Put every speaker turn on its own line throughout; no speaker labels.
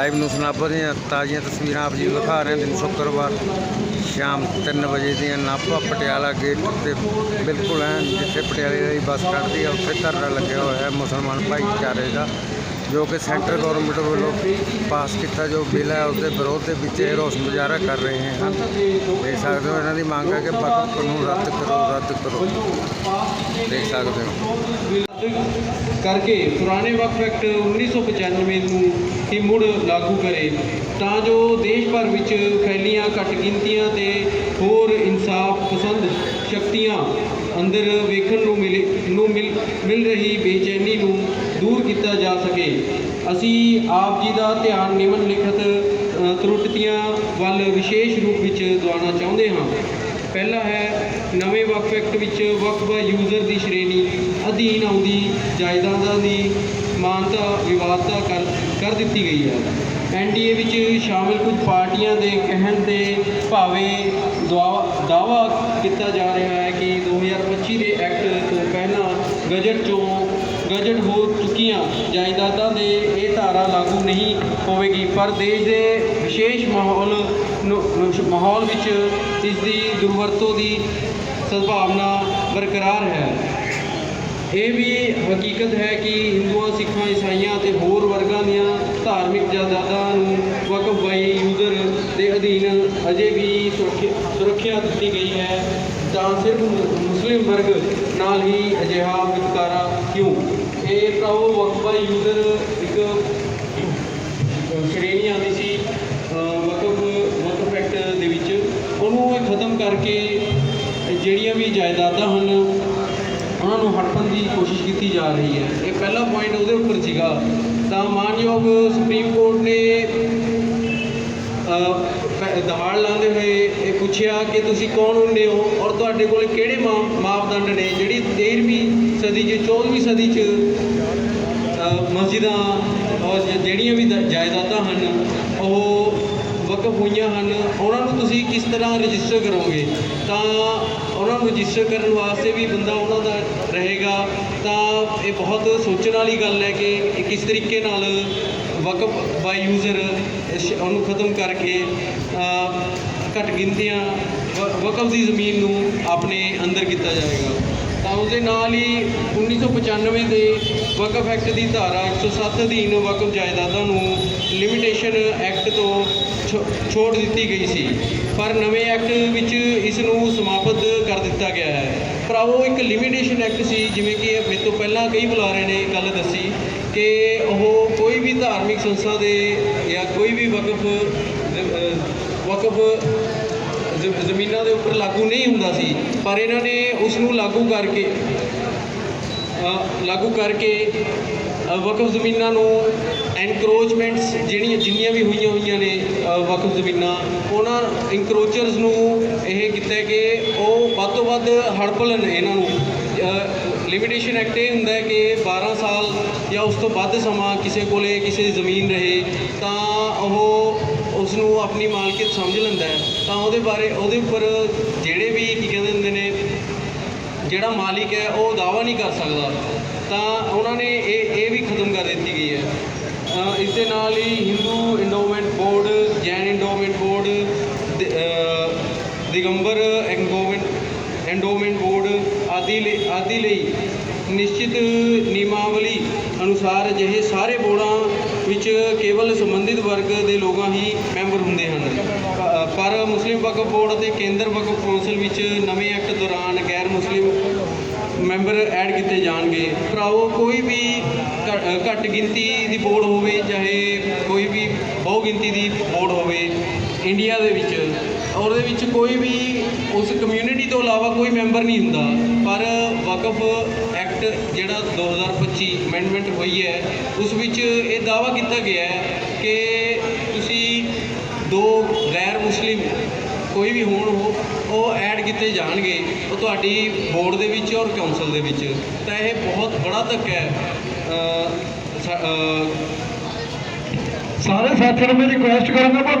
Live ਨੂੰ ਸੁਨਾਬਰ ਦੀਆਂ ਤਾਜ਼ੀਆਂ ਤਸਵੀਰਾਂ ਆਪ ਜੀ ਨੂੰ ਦਿਖਾ ਰਹੇ ਹਾਂ। ਦਿਨ ਸ਼ੁੱਕਰਵਾਰ ਸ਼ਾਮ 3 ਵਜੇ ਦੀਆਂ ਨਾਭਾ ਪਟਿਆਲਾ ਗੇਟ ਤੇ ਬਿਲਕੁਲ ਹੈ ਜਿੱਥੇ ਪਟਿਆਲੇ ਦੀ ਬੱਸ ਕੱਢਦੀ ਹੈ ਉੱਥੇ ਧਰਨਾ ਲੱਗਿਆ ਹੋਇਆ ਹੈ ਮੁਸਲਮਾਨ ਭਾਈਚਾਰੇ ਦਾ, ਜੋ ਕਿ ਸੈਂਟਰ ਗਵਰਨਮੈਂਟ ਵੱਲੋਂ ਪਾਸ ਕੀਤਾ ਜੋ ਬਿੱਲ ਹੈ ਉਸ ਦੇ ਵਿਰੋਧ ਦੇ ਵਿੱਚ ਇਹ ਰੋਸ ਮੁਜ਼ਾਹਰਾ ਕਰ ਰਹੇ ਹਨ। ਦੇਖ ਸਕਦੇ ਹੋ, ਇਹਨਾਂ ਦੀ ਮੰਗ ਹੈ ਕਿ ਵਕਫ ਕਾਨੂੰਨ ਰੱਦ ਕਰੋ ਰੱਦ ਕਰੋ। ਦੇਖ ਸਕਦੇ ਹੋ।
ਕਰਕੇ ਪੁਰਾਣੇ ਵਕਫ ਐਕਟ 1995 ਨੂੰ ਹੀ ਮੁੜ ਲਾਗੂ ਕਰੇ ਤਾਂ ਜੋ ਦੇਸ਼ ਭਰ ਵਿੱਚ ਫੈਲੀਆਂ ਘੱਟ ਗਿਣਤੀਆਂ ਤੇ ਹੋਰ ਇਨਸਾਫ ਪਸੰਦ ਸ਼ਕਤੀਆਂ ਅੰਦਰ ਵੇਖਣ ਨੂੰ ਮਿਲੇ ਨੂੰ ਮਿਲ ਮਿਲ ਰਹੀ ਬੇਚੈਨੀ ਨੂੰ ਦੂਰ ਕੀਤਾ ਜਾ ਸਕੇ। ਅਸੀਂ ਆਪ ਜੀ ਦਾ ਧਿਆਨ ਨਿਮਨ ਲਿਖਤ ਅ, ਵੱਲ ਵਿਸ਼ੇਸ਼ ਰੂਪ ਵਿੱਚ ਦਵਾਉਣਾ ਚਾਹੁੰਦੇ ਹਾਂ। ਪਹਿਲਾ ਹੈ ਨਵੇਂ ਵਕਫ ਐਕਟ ਵਿੱਚ ਵਕਫ ਯੂਜ਼ਰ ਦੀ ਸ਼੍ਰੇਣੀ, ਅਧੀਨ ਆਉਂਦੀ ਜਾਇਦਾਦਾਂ ਦੀ ਮਾਨਤਾ ਵਿਵਾਦਤਾ ਕਰ ਕਰ ਦਿੱਤੀ ਗਈ ਹੈ। ਐਨਡੀਏ ਵਿੱਚ ਸ਼ਾਮਿਲ ਕੁਝ ਪਾਰਟੀਆਂ ਦੇ ਕਹਿਣ ਤੇ ਭਾਵੇਂ ਦੁਆ- ਦਾਅਵਾ ਕੀਤਾ ਜਾ ਰਿਹਾ ਹੈ ਕਿ 2025 ਦੇ ਐਕਟ ਤੋਂ ਪਹਿਲਾਂ ਗਜਟ ਚੋਂ ਗਜਟ ਹੋ ਚੁੱਕੀਆਂ। ਜਾਇਦਾਦਾਂ ਦੇ ਇਹ ਧਾਰਾ ਲਾਗੂ ਨਹੀਂ ਹੋਵੇਗੀ। ਪਰ ਦੇਸ਼ ਦੇ ਵਿਸ਼ੇਸ਼ ਮਾਹੌਲ ਨੂੰ- ਮਾਹੌਲ ਵਿੱਚ ਇਸ ਦੀ ਦੁਰਵਰਤੋਂ ਦੀ ਸੰਭਾਵਨਾ ਬਰਕਰਾਰ ਹੈ। ਇਹ ਵੀ ਹਕੀਕਤ ਹੈ ਕਿ ਹਿੰਦੂਆਂ, ਸਿੱਖਾਂ, ਈਸਾਈਆਂ ਅਤੇ ਹੋਰ ਵਰਗਾਂ ਦੀਆਂ ਧਾਰਮਿਕ ਜਾਇਦਾਦਾਂ ਨੂੰ ਵਕਫ ਬਾਈ ਯੂਜ਼ਰ ਦੇ ਅਧੀਨ ਅਜੇ ਵੀ ਸੁਰੱਖਿਆ ਸੁਰੱਖਿਆ ਦਿੱਤੀ ਗਈ ਹੈ। ਤਾਂ ਸਿਰਫ ਮੁਸਲਿਮ ਵਰਗ ਨਾਲ ਹੀ ਅਜਿਹਾ ਵਿਤਕਾਰਾ ਕਿਉਂ? ਇਹ ਉਹ ਵਕਫ ਬਾਈ ਯੂਜ਼ਰ ਇੱਕ ਸ਼੍ਰੇਣੀ ਆਉਂਦੀ ਸੀ ਅ, ਵਕਫ ਵਕਫ ਦੇ ਵਿੱਚ। ਉਹਨੂੰ ਇਹ ਖਤਮ ਕਰਕੇ ਜਿਹੜੀਆਂ ਵੀ ਜਾਇਦਾਦਾਂ ਹਨ ਉਹਨਾਂ ਨੂੰ ਹੜਪਣ ਦੀ ਕੋਸ਼ਿਸ਼ ਕੀਤੀ ਜਾ ਰਹੀ ਹੈ। ਇਹ ਪਹਿਲਾ ਪੁਆਇੰਟ ਉਹਦੇ ਉੱਪਰ ਸੀਗਾ। ਤਾਂ ਮਾਨਯੋਗ ਸੁਪਰੀਮ ਕੋਰਟ ਨੇ ਦਹਾੜ ਲਾਉਂਦੇ ਹੋਏ ਇਹ ਪੁੱਛਿਆ ਕਿ ਤੁਸੀਂ ਕੌਣ ਹੁੰਦੇ ਹੋ ਔਰ ਤੁਹਾਡੇ ਕੋਲ ਕਿਹੜੇ ਮਾ- ਮਾਪਦੰਡ ਨੇ? ਜਿਹੜੀ 13ਵੀਂ ਸਦੀ 'ਚ 14ਵੀਂ ਸਦੀ 'ਚ ਮਸਜਿਦਾਂ ਔਰ ਜਿਹੜੀਆਂ ਵੀ ਜਾਇਦਾਦਾਂ ਹਨ, ਉਹ ਵਕਫ ਹੋਈਆਂ ਹਨ। ਉਹਨਾਂ ਨੂੰ ਤੁਸੀਂ ਕਿਸ ਤਰ੍ਹਾਂ ਰਜਿਸਟਰ ਕਰੋਗੇ? ਤਾਂ ਉਹਨਾਂ ਨੂੰ ਰਜਿਸਟਰ ਕਰਨ ਵਾਸਤੇ ਵੀ ਬੰਦਾ ਉਹਨਾਂ ਦਾ ਰਹੇਗਾ। ਤਾਂ ਇਹ ਬਹੁਤ ਸੋਚਣ ਵਾਲੀ ਗੱਲ ਹੈ ਕਿ ਇਹ ਕਿਸ ਤਰੀਕੇ ਨਾਲ ਵਕਫ ਬਾਈ ਯੂਜ਼ਰ ਉਹਨੂੰ ਖਤਮ ਕਰਕੇ ਅਹ, ਘੱਟ ਗਿਣਤੀਆਂ ਵ- ਵਕਫ ਦੀ ਜ਼ਮੀਨ ਨੂੰ ਆਪਣੇ ਅੰਦਰ ਕੀਤਾ ਜਾਏਗਾ। ਤਾਂ ਉਸਦੇ ਨਾਲ ਹੀ 1995 ਦੇ ਵਕਫ ਐਕਟ ਦੀ ਧਾਰਾ 107 ਅਧੀਨ ਵਕਫ ਜਾਇਦਾਦਾਂ ਨੂੰ ਲਿਮਿਟੇਸ਼ਨ ਐਕਟ ਤੋਂ ਛੋ- ਛੋੜ ਦਿੱਤੀ ਗਈ ਸੀ। ਪਰ ਨਵੇਂ ਐਕਟ ਵਿੱਚ ਇਸ ਨੂੰ ਸਮਾਪਤ ਕਰ ਦਿੱਤਾ ਗਿਆ ਹੈ। ਪਰ ਉਹ ਇੱਕ ਲਿਮਿਟੇਸ਼ਨ ਐਕਟ ਸੀ ਜਿਵੇਂ ਕਿ ਇਹ ਮੇਰੇ ਤੋਂ ਪਹਿਲਾਂ ਕਈ ਬੁਲਾਰੇ ਨੇ ਗੱਲ ਦੱਸੀ। ਕਿ ਉਹ ਕੋਈ ਵੀ ਧਾਰਮਿਕ ਸੰਸਥਾ ਦੇ ਜਾਂ ਕੋਈ ਵੀ ਵਕਫ ਵਕਫ ਜ਼ਮੀਨਾਂ ਦੇ ਉੱਪਰ ਲਾਗੂ ਨਹੀਂ ਹੁੰਦਾ ਸੀ, ਪਰ ਇਹਨਾਂ ਨੇ ਉਸ ਨੂੰ ਲਾਗੂ ਕਰਕੇ ਲਾਗੂ ਕਰਕੇ ਵਕਫ ਜ਼ਮੀਨਾਂ ਨੂੰ ਐਨਕਰੋਚਮੈਂਟਸ ਜਿਹੜੀਆਂ, ਜਿੰਨੀਆਂ ਵੀ ਹੋਈਆਂ ਹੋਈਆਂ ਨੇ ਵਕਫ ਜ਼ਮੀਨਾਂ, ਉਹਨਾਂ ਐਨਕਰੋਚਰਸ ਨੂੰ ਇਹ ਕੀਤਾ ਕਿ ਉਹ ਵੱਧ ਤੋਂ ਵੱਧ ਹੜਪ ਲੈਣ ਇਹਨਾਂ ਨੂੰ ਲਿਮਿਟੇਸ਼ਨ ਐਕਟ ਇਹ ਹੁੰਦਾ ਹੈ ਕਿ 12 ਸਾਲ ਜਾਂ ਉਸ ਤੋਂ ਵੱਧ ਸਮਾਂ ਕਿਸੇ ਕੋਲੇ ਕਿਸੇ ਦੀ ਜ਼ਮੀਨ ਰਹੇ, ਤਾਂ ਉਹ ਉਸ ਨੂੰ ਆਪਣੀ ਮਾਲਕੀਅਤ ਸਮਝ ਲੈਂਦਾ ਹੈ। ਤਾਂ ਉਹਦੇ ਬਾਰੇ, ਉਹਦੇ ਉੱਪਰ ਜਿਹੜੇ ਵੀ ਕੀ ਕਹਿੰਦੇ ਹੁੰਦੇ ਨੇ, ਜਿਹੜਾ ਮਾਲਿਕ ਹੈ, ਉਹ ਦਾਵਾ ਨਹੀਂ ਕਰ ਸਕਦਾ। ਤਾਂ ਉਹਨਾਂ ਨੇ ਇਹ ਇਹ ਵੀ ਖਤਮ ਕਰ ਦਿੱਤੀ ਗਈ ਹੈ। ਇਸ ਦੇ ਨਾਲ ਹੀ Hindu endowment board Jain endowment board Digambar endowment endowment ਆਦਿ ਲਈ ਆਦਿ ਲਈ ਨਿਸ਼ਚਿਤ ਨਿਯਮਾਵਲੀ ਅਨੁਸਾਰ ਅਜਿਹੇ ਸਾਰੇ ਬੋਰਡਾਂ ਵਿੱਚ ਕੇਵਲ ਸੰਬੰਧਿਤ ਵਰਗ ਦੇ ਲੋਕਾਂ ਹੀ ਮੈਂਬਰ ਹੁੰਦੇ ਹਨ। ਪਰ ਮੁਸਲਿਮ ਵਕਫ ਬੋਰਡ ਅਤੇ ਕੇਂਦਰ ਵਕਫ ਕੌਂਸਲ ਵਿੱਚ ਨਵੇਂ ਐਕਟ ਦੌਰਾਨ ਗੈਰ ਮੁਸਲਿਮ ਮੈਂਬਰ ਐਡ ਕੀਤੇ ਜਾਣਗੇ। ਭਰਾਓ ਕੋਈ ਵੀ ਘੱਟ ਗਿਣਤੀ ਦੀ ਬੋਰਡ ਹੋਵੇ, ਚਾਹੇ ਕੋਈ ਵੀ ਬਹੁ ਗਿਣਤੀ ਦੀ ਬੋਰਡ ਹੋਵੇ ਇੰਡੀਆ ਦੇ ਵਿੱਚ ਉਹਦੇ ਵਿੱਚ ਕੋਈ ਵੀ ਉਸ ਕਮਿਊਨਿਟੀ ਤੋਂ ਇਲਾਵਾ ਕੋਈ ਮੈਂਬਰ ਨਹੀਂ ਹੁੰਦਾ। ਪਰ ਵਕਫ ਐਕਟ ਜਿਹੜਾ 2025 ਅਮੈਂਡਮੈਂਟ ਹੋਈ ਹੈ, ਉਸ ਵਿੱਚ ਇਹ ਦਾਅਵਾ ਕੀਤਾ ਗਿਆ ਹੈ ਕਿ ਤੁਸੀਂ ਦੋ ਗੈਰ ਮੁਸਲਿਮ ਕੋਈ ਵੀ ਹੋਣ, ਉਹ ਉਹ ਐਡ ਕੀਤੇ ਜਾਣਗੇ ਉਹ ਤੁਹਾਡੀ ਬੋਰਡ ਦੇ ਵਿੱਚ ਔਰ ਕਾਉਂਸਲ ਦੇ ਵਿੱਚ। ਤਾਂ ਇਹ ਬਹੁਤ ਬੜਾ ਧੱਕਾ ਹੈ।
ਸਾਰੇ ਸਾਥੀਆਂ ਨੂੰ ਮੈਂ ਰਿਕੁਐਸਟ ਕਰਾਂਗਾ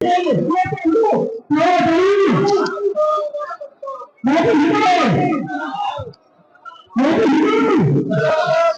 ਪਰ ਮੈਂ